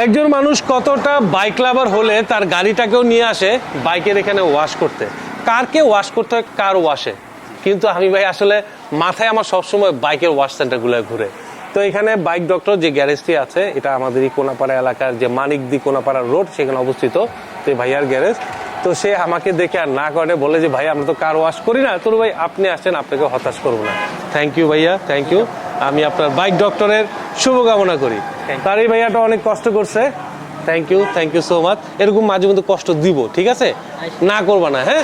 একজন মানুষ কতটা বাইক লাভার হলে তার গাড়িটাকেও নিয়ে আসে বাইকের এখানে ওয়াশ করতে? কারকে ওয়াশ করতে হয়? কার ওয়াশে কিন্তু আমি ভাই, আসলে মাথায় আমার সবসময় বাইকের ওয়াশ সেন্টারগুলো ঘুরে। তো এখানে বাইক ডক্টর যে গ্যারেজটি আছে, এটা আমাদের এই কোনাপাড়া এলাকার যে মানিকদি কোনাপাড়া রোড সেখানে অবস্থিত। তো ভাইয়ার গ্যারেজ তো সে আমাকে দেখে আর না করে, বলে যে, ভাই, আমরা তো কার ওয়াশ করি না। তোর ভাই, আপনি আসছেন আপনাকে হতাশ করব না। থ্যাংক ইউ ভাইয়া থ্যাংক ইউ আমি আপনার বাইক ডক্টরের শুভকামনা করি। তার এই ভাইয়াটা অনেক কষ্ট করছে। Thank you thank you so much এরকম মাঝে মধ্যে কষ্ট দিব ঠিক আছে? না করবা না হ্যাঁ?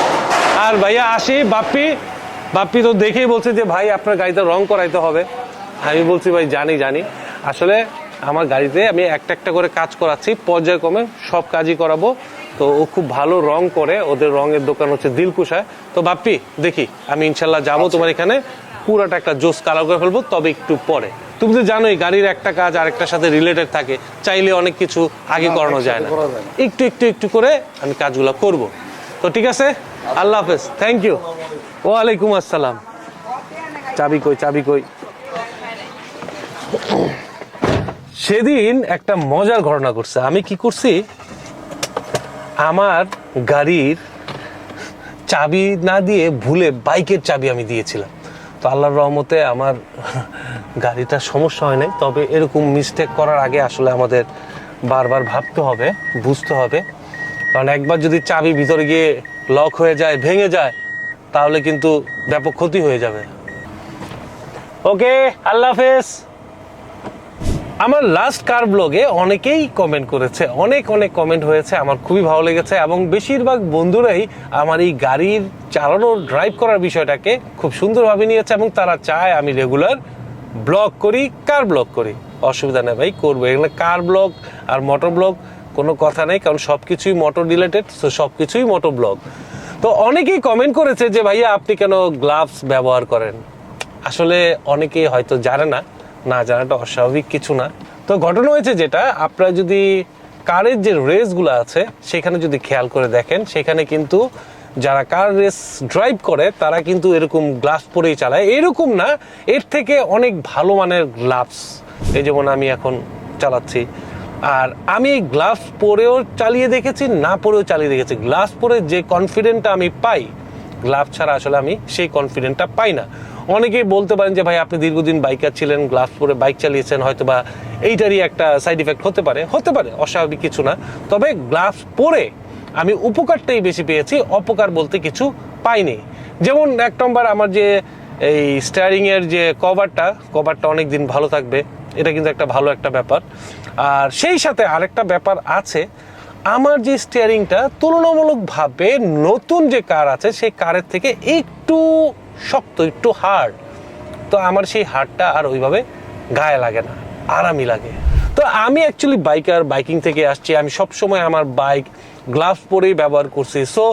আর ভাইয়া আসি বাপ্পি। বাপ্পি তো দেখেই বলছে যে ভাই আপনার গাড়িতে রং করাইতে হবে। আমি বলছি ভাই জানি জানি। আসলে আমার গাড়িতে আমি একটা একটা করে কাজ করাচ্ছি পর্যায়ক্রমে সব কাজই করাবো। তো ও খুব ভালো রং করে ওদের রঙের দোকান হচ্ছে দিলকুশায় তো বাপ্পি দেখি আমি ইনশাল্লাহ যাব তোমার এখানে। পুরাটা একটা জোস কালার করে ফেলব তবে একটু পরে। তুমি তো জানোই গাড়ির একটা কাজ আরেকটার সাথে রিলেটেড থাকে চাইলে অনেক কিছু আগে করানো যায় না। যায় না। একটু একটু একটু করে আমি কাজগুলো করব। তো ঠিক আছে? আল্লাহ হাফেজ থ্যাংক ইউ ওয়ালাইকুম আসসালাম। চাবি কই চাবি কই? সেদিন একটা মজার ঘটনা করছে আমি কি করছি? আমার গাড়ির চাবি না দিয়ে ভুলে বাইকের চাবি আমি দিয়েছিলাম। আল্লাহর রহমতে আমার গাড়িটা সমস্যা হয় নাই। তবে এরকম মিস্টেক করার আগে আসলে আমাদের বারবার ভাবতে হবে, বুঝতে হবে। কারণ একবার যদি চাবি ভিতরে গিয়ে লক হয়ে যায়, ভেঙে যায়, তাহলে কিন্তু ব্যাপক ক্ষতি হয়ে যাবে। ওকে আল্লাহ হাফেজ। আমার লাস্ট কার ব্লগে অনেকেই কমেন্ট করেছে, অনেক অনেক কমেন্ট হয়েছে, আমার খুবই ভালো লেগেছে এবং বেশিরভাগ বন্ধুরাই আমার এই গাড়ির চালানো ড্রাইভ করার বিষয়টাকে খুব সুন্দরভাবে নিয়েছে এবং তারা চায় আমি রেগুলার ব্লগ করি কার ব্লগ করি। অসুবিধা নেই ভাই, করব। এগুলো কার ব্লগ আর মোটর ব্লগ কোনো কথা নেই, কারণ সব কিছুই মোটর রিলেটেড তো সব কিছুই মোটর ব্লগ তো অনেকেই কমেন্ট করেছে যে, ভাইয়া, আপনি কেন গ্লাভস ব্যবহার করেন? আসলে অনেকেই হয়তো জানে না না জানাটা অস্বাভাবিক কিছু না। তো ঘটনা হয়েছে যেটা, আপনারা যদি কারের যে রেসগুলো আছে, সেখানে যদি খেয়াল করে দেখেন, সেখানে কিন্তু যারা কার রেস ড্রাইভ করে, তারা কিন্তু এরকম গ্লাভস পরেই চালায়। এরকম না, এর থেকে অনেক ভালো মানের গ্লাভস। এই যেমন আমি এখন চালাচ্ছি। আর আমি গ্লাভস পরেও চালিয়ে দেখেছি, না পরেও চালিয়ে দেখেছি। গ্লাভস পরে যে কনফিডেন্টটা আমি পাই, গ্লাভস ছাড়া আসলে আমি সেই কনফিডেন্টটা পাই না। অনেকেই বলতে পারেন যে, ভাই, আপনি দীর্ঘদিন বাইকার ছিলেন, গ্লাভস পরে বাইক চালিয়েছেন হয়তো বা এইটারই একটা সাইড ইফেক্ট হতে পারে। হতে পারে, অস্বাভাবিক কিছু না। তবে গ্লাভস পরে আমি উপকারটাই বেশি পেয়েছি, অপকার বলতে কিছু পাইনি। যেমন এক নম্বর আমার যে, এই স্টিয়ারিং এর যে কভারটা কভারটা অনেক দিন ভালো থাকবে, এটা কিন্তু একটা ভালো একটা ব্যাপার। আর সেই সাথে আরেকটা ব্যাপার আছে, আমার যে স্টিয়ারিংটা তুলনামূলকভাবে নতুন যে কার আছে, সেই কারের থেকে একটু শক্ত, একটু হার্ড। তো আমার সেই হাড়টা আর ওইভাবে গায়ে লাগে না, আরামই লাগে। তো আমি অ্যাকচুয়ালি বাইকার বাইকিং থেকে আসছি। আমি সব সময় আমার বাইক গ্লাভস পরেই ব্যবহার করছি। সো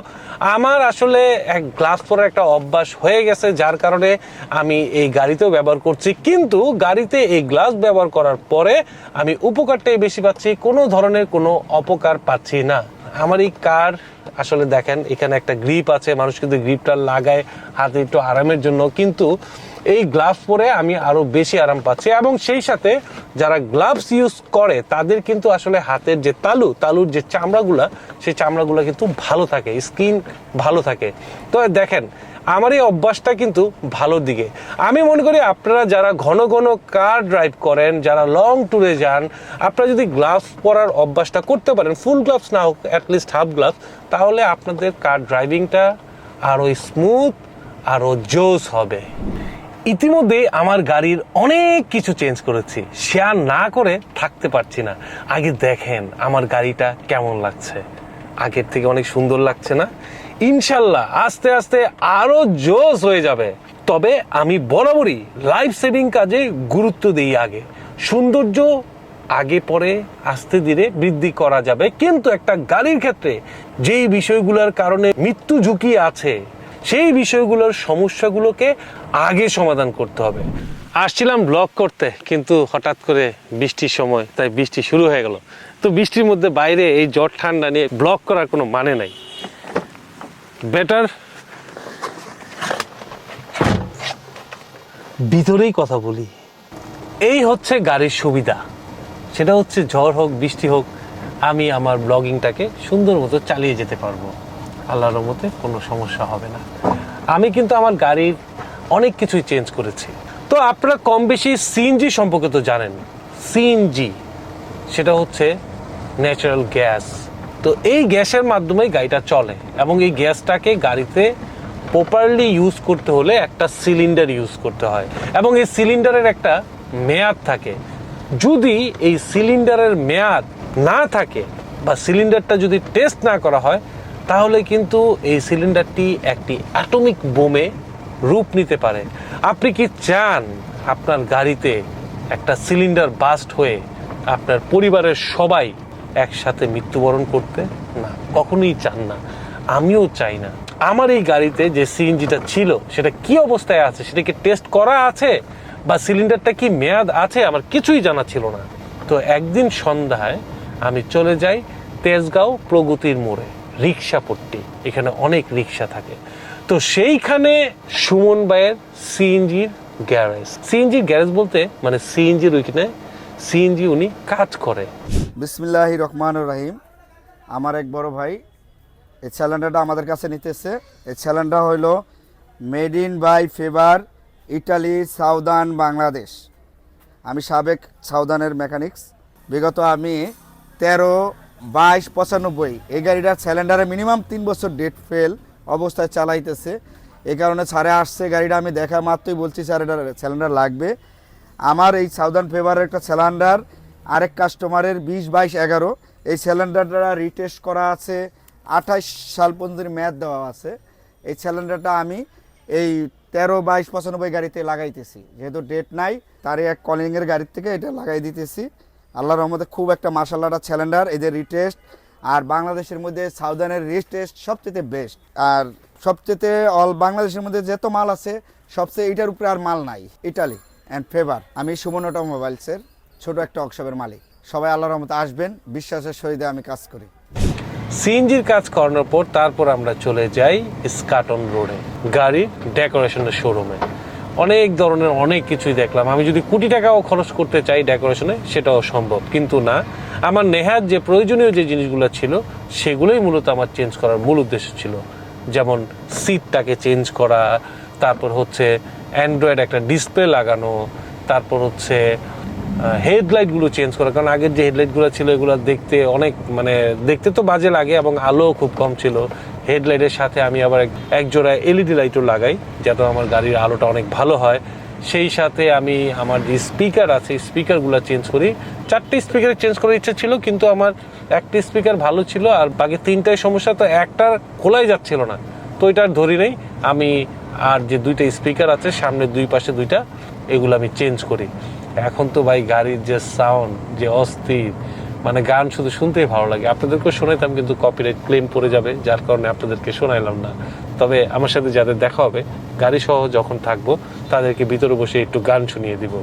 আমার আসলে এক গ্লাভস পরার একটা অভ্যাস হয়ে গেছে, যার কারণে আমি এই গাড়িতেও ব্যবহার করছি। কিন্তু গাড়িতে এই গ্লাভস ব্যবহার করার পরে আমি উপকারটাই বেশি পাচ্ছি, কোনো ধরনের কোনো অপকার পাচ্ছি না। আমার এই কার আসলে দেখেন, এখানে একটা গ্রিপ আছে, মানুষ কিন্তু গ্রিপটা লাগায় হাতে একটু আরামের জন্য। কিন্তু এই গ্লাভস পরে আমি আরও বেশি আরাম পাচ্ছি এবং সেই সাথে যারা গ্লাভস ইউজ করে, তাদের কিন্তু আসলে হাতের যে তালু, তালুর যে চামড়াগুলা, সেই চামড়াগুলো কিন্তু ভালো থাকে স্কিন ভালো থাকে। তো দেখেন আমার এই অভ্যাসটা কিন্তু ভালোর দিকে। আমি মনে করি আপনারা যারা ঘন ঘন কার ড্রাইভ করেন, যারা লং ট্যুরে যান, আপনারা যদি গ্লাভস পরার অভ্যাসটা করতে পারেন ফুল গ্লাভস না হোক অ্যাটলিস্ট হাফ গ্লাভস তাহলে আপনাদের কার ড্রাইভিংটা আরও স্মুথ আরও জোস হবে। ইতিমধ্যে আমার গাড়ির অনেক কিছু চেঞ্জ করেছি। শেয়ার না করে থাকতে পারছি না। আগে দেখেন আমার গাড়িটা কেমন লাগছে। আগের থেকে অনেক সুন্দর লাগছে না? ইনশাল্লাহ আস্তে আস্তে আরও জোস হয়ে যাবে। তবে আমি বরাবরই লাইফ সেভিং কাজে গুরুত্ব দিই আগে। সৌন্দর্য আগে পরে আস্তে ধীরে বৃদ্ধি করা যাবে। কিন্তু একটা গাড়ির ক্ষেত্রে যেই বিষয়গুলোর কারণে মৃত্যু ঝুঁকি আছে, সেই বিষয়গুলোর সমস্যাগুলোকে আগে সমাধান করতে হবে। আসছিলাম ব্লগ করতে, কিন্তু হঠাৎ করে বৃষ্টির সময়, তাই বৃষ্টি শুরু হয়ে গেল। তো বৃষ্টির মধ্যে বাইরে এই জ্বর, ঠান্ডা নিয়ে ব্লগ করার কোনো মানে নাই। বেটার ভিতরেই কথা বলি। এই হচ্ছে গাড়ির সুবিধা। সেটা হচ্ছে ঝড় হোক, বৃষ্টি হোক, আমি আমার ব্লগিংটাকে সুন্দর মতো চালিয়ে যেতে পারব। আল্লাহর মতে কোনো সমস্যা হবে না। আমি কিন্তু আমার গাড়ির অনেক কিছুই চেঞ্জ করেছি। তো আপনারা কম বেশি সিএনজি সম্পর্কে তো জানেন। সিএনজি সেটা হচ্ছে ন্যাচারাল গ্যাস তো এই গ্যাসের মাধ্যমেই গাড়িটা চলে এবং এই গ্যাসটাকে গাড়িতে প্রপারলি ইউজ করতে হলে একটা সিলিন্ডার ইউজ করতে হয় এবং এই সিলিন্ডারের একটা মেয়াদ থাকে। যদি এই সিলিন্ডারের মেয়াদ না থাকে বা সিলিন্ডারটা যদি টেস্ট না করা হয়, তাহলে কিন্তু এই সিলিন্ডারটি একটি অ্যাটমিক বোমে রূপ নিতে পারে। আপনি কি চান আপনার গাড়িতে একটা সিলিন্ডার বাস্ট হয়ে আপনার পরিবারের সবাই একসাথে মৃত্যুবরণ করতে? না, কখনোই চান না। আমিও চাই না। আমার এই গাড়িতে যে সিএনজিটা ছিল, সেটা কি অবস্থায় আছে? সেটা কি টেস্ট করা আছে? বা সিলিন্ডারটা কি মেয়াদ আছে? আমার কিছুই জানা ছিল না। তো একদিন সন্ধ্যায় আমি চলে যাই তেজগাঁও প্রগতির মোড়ে রিক্সাপট্টি এখানে অনেক রিক্সা থাকে। তো সেইখানে সুমন ভাইয়ের সিএনজির গ্যারেজ। সিএনজির গ্যারেজ বলতে মানে সিএনজির ওইখানে সিএনজি উনি কাজ করে। বিসমিল্লাহ রহমান রাহিম। আমার এক বড় ভাই এই স্যালেন্ডারটা আমাদের কাছে নিতেছে। এই চ্যালেঞ্জটা হইল made in by favour Italy Southern Bangladesh আমি সাবেক সাউদার্নের মেকানিক্স বিগত আমি তেরো, বাইশ, পঁচানব্বই এই গাড়িটার স্যালেন্ডারে মিনিমাম তিন বছর ডেট ফেল অবস্থায় চালাইতেছে। এই কারণে ছাড়ে আসছে গাড়িটা। আমি দেখা মাত্রই বলছি স্যার এটা স্যালেন্ডার লাগবে। আমার এই সাউদার্ন ফেভারের একটা সিলিন্ডার আরেক কাস্টমারের বিশ, বাইশ, এগারো। এই সিলিন্ডারটা রিটেস্ট করা আছে, আঠাইশ সাল পর্যন্ত মেয়াদ দেওয়া আছে, এই সিলিন্ডারটা আমি এই তেরো, বাইশ, পঁচানব্বই গাড়িতে লাগাইতেছি। যেহেতু ডেট নাই, তারই এক কলিংয়ের গাড়ির থেকে এটা লাগাই দিতেছি। আল্লাহর রহমতে খুব একটা মার্শাল্লাহটা সিলিন্ডার এদের রিটেস্ট আর বাংলাদেশের মধ্যে সাউদার্নের রিটেস্ট সবচেয়ে বেস্ট আর সবচেয়ে অল বাংলাদেশের মধ্যে যত মাল আছে, সবচেয়ে এটার উপরে আর মাল নাই ইটালি অ্যান্ড ফেভার আমি সুমন অটোমোবাইলসের ছোট একটা ওয়ার্কশপের মালিক। সবাই আল্লাহর রহমতে আসবেন, বিশ্বাসের সহিত আমি কাজ করি। সিএনজির কাজ করানোর পর তারপর আমরা চলে যাই স্কাটন রোডে, গাড়ির ডেকোরেশনের শোরুমে অনেক ধরনের অনেক কিছুই দেখলাম। আমি যদি কোটি টাকাও খরচ করতে চাই ডেকোরেশনে সেটাও সম্ভব। কিন্তু না, আমার নেহাত যে প্রয়োজনীয় যে জিনিসগুলো ছিল, সেগুলোই মূলত আমার চেঞ্জ করার মূল উদ্দেশ্য ছিল। যেমন সিটটাকে চেঞ্জ করা, তারপর হচ্ছে অ্যান্ড্রয়েড একটা ডিসপ্লে লাগানো, তারপর হচ্ছে হেডলাইটগুলো চেঞ্জ করা। কারণ আগের যে হেডলাইটগুলো ছিল, এগুলো দেখতে অনেক মানে দেখতে তো বাজে লাগে এবং আলো খুব কম ছিল। হেডলাইটের সাথে আমি আবার এক- জোড়া এলইডি লাইটও লাগাই, যাতে আমার গাড়ির আলোটা অনেক ভালো হয়। সেই সাথে আমি আমার যে স্পিকার আছে স্পিকারগুলো চেঞ্জ করি। চারটি স্পিকার চেঞ্জ করার ইচ্ছা ছিল, কিন্তু আমার একটি স্পিকার ভালো ছিল, আর বাকি তিনটাই সমস্যা তো একটা খোলাই যাচ্ছিল না। তো এটা আর ধরি নেই। আমি আর যে দুইটা স্পিকার আছে সামনে দুই পাশে দুইটা, এগুলো আমি চেঞ্জ করি। এখন তো ভাই গাড়ির যে সাউন্ড যে অস্থির মানে গান শুধু শুনতেই ভালো লাগে। আপনাদেরকে শোনাইতাম, কিন্তু কপিরাইট ক্লেম পড়ে যাবে, যার কারণে আপনাদেরকে শোনাইলাম না। তবে আমার সাথে যাদের দেখা হবে গাড়ি সহ যখন থাকব, তাদেরকে ভিতরে বসে একটু গান শুনিয়ে দিব।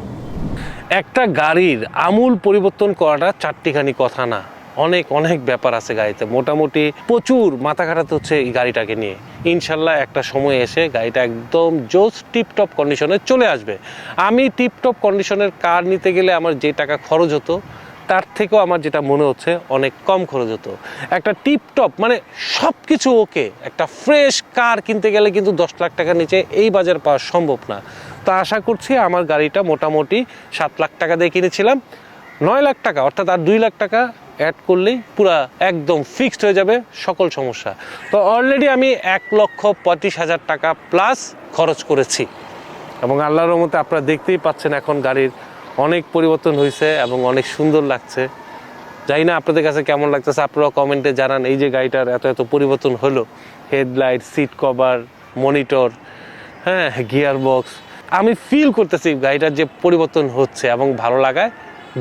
একটা গাড়ির আমূল পরিবর্তন করাটা চারটিখানি কথা না। অনেক অনেক ব্যাপার আছে গাড়িতে। মোটামুটি প্রচুর মাথা খাটাতে হচ্ছে এই গাড়িটাকে নিয়ে। ইনশাল্লাহ একটা সময় এসে গাড়িটা একদম জোস টিপটপ কন্ডিশনে চলে আসবে। আমি টিপটপ কন্ডিশনের কার নিতে গেলে আমার যে টাকা খরচ হতো, তার থেকেও আমার যেটা মনে হচ্ছে অনেক কম খরচ হতো। একটা টিপটপ মানে সব কিছু ওকে, একটা ফ্রেশ কার কিনতে গেলে কিন্তু দশ লাখ টাকার নিচে এই বাজার পাওয়া সম্ভব না। তো আশা করছি আমার গাড়িটা মোটামুটি সাত লাখ টাকা দিয়ে কিনেছিলাম, নয় লাখ টাকা অর্থাৎ আর দুই লাখ টাকা অ্যাড করলেই পুরা একদম ফিক্সড হয়ে যাবে সকল সমস্যা। তো অলরেডি আমি এক লক্ষ পঁয়ত্রিশ হাজার টাকা প্লাস খরচ করেছি। এবং আল্লাহর মতে আপনারা দেখতেই পাচ্ছেন এখন গাড়ির অনেক পরিবর্তন হয়েছে এবং অনেক সুন্দর লাগছে। জানি না আপনাদের কাছে কেমন লাগতেছে আপনারা কমেন্টে জানান এই যে গাড়িটার এত এত পরিবর্তন হলো। হেডলাইট সিট কভার মনিটর হ্যাঁ গিয়ার বক্স আমি ফিল করতেছি গাড়িটার যে পরিবর্তন হচ্ছে এবং ভালো লাগায়।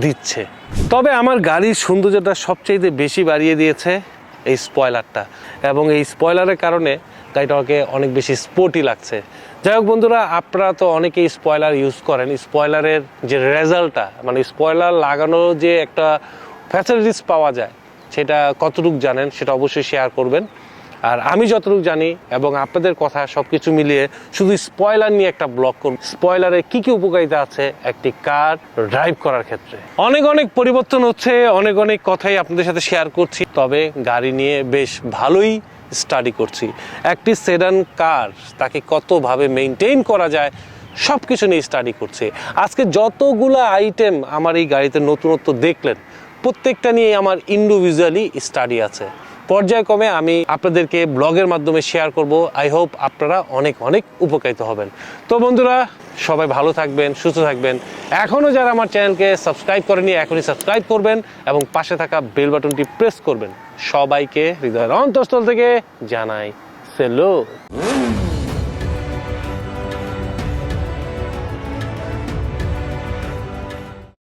দিচ্ছে। তবে আমার গাড়ির সৌন্দর্যটা সবচেয়ে বেশি বাড়িয়ে দিয়েছে এই স্পয়লারটা এবং এই স্পয়লারের কারণে গাড়িটাকে অনেক বেশি স্পোর্টি লাগছে। যাই হোক বন্ধুরা, আপনারা তো অনেকেই স্পয়লার ইউজ করেন। স্পয়লারের যে রেজাল্টটা মানে স্পয়লার লাগানোর যে একটা ফ্যাসিলিটিস পাওয়া যায়, সেটা কতটুকু জানেন সেটা অবশ্যই শেয়ার করবেন। আর আমি যতটুকু জানি এবং আপনাদের কথা সবকিছু মিলিয়ে শুধু স্পয়লার নিয়ে একটা ব্লগ করব। স্পয়লারে কি কি উপকারিতা আছে একটি কার ড্রাইভ করার ক্ষেত্রে? অনেক অনেক পরিবর্তন হচ্ছে, অনেক অনেক কথাই আপনাদের সাথে শেয়ার করছি, তবে গাড়ি নিয়ে বেশ ভালোই স্টাডি করছি। একটি সেডান কার তাকে কতভাবে মেনটেন করা যায় সব কিছু নিয়ে স্টাডি করছি। আজকে যতগুলো আইটেম আমার এই গাড়িতে নতুনত্ব দেখলেন, প্রত্যেকটা নিয়ে আমার ইন্ডিভিজুয়ালি স্টাডি আছে। পর্যায়ক্রমে আমি আপনাদেরকে ব্লগের মাধ্যমে শেয়ার করব। আই হোপ আপনারা অনেক অনেক উপকৃত হবেন। তো বন্ধুরা, সবাই ভালো থাকবেন, সুস্থ থাকবেন। এখনও যারা আমার চ্যানেলকে সাবস্ক্রাইব করেনি এখনই সাবস্ক্রাইব করবেন এবং পাশে থাকা বেল বাটনটি প্রেস করবেন। সবাইকে হৃদয়ের অন্তঃস্থল থেকে জানাই সেলো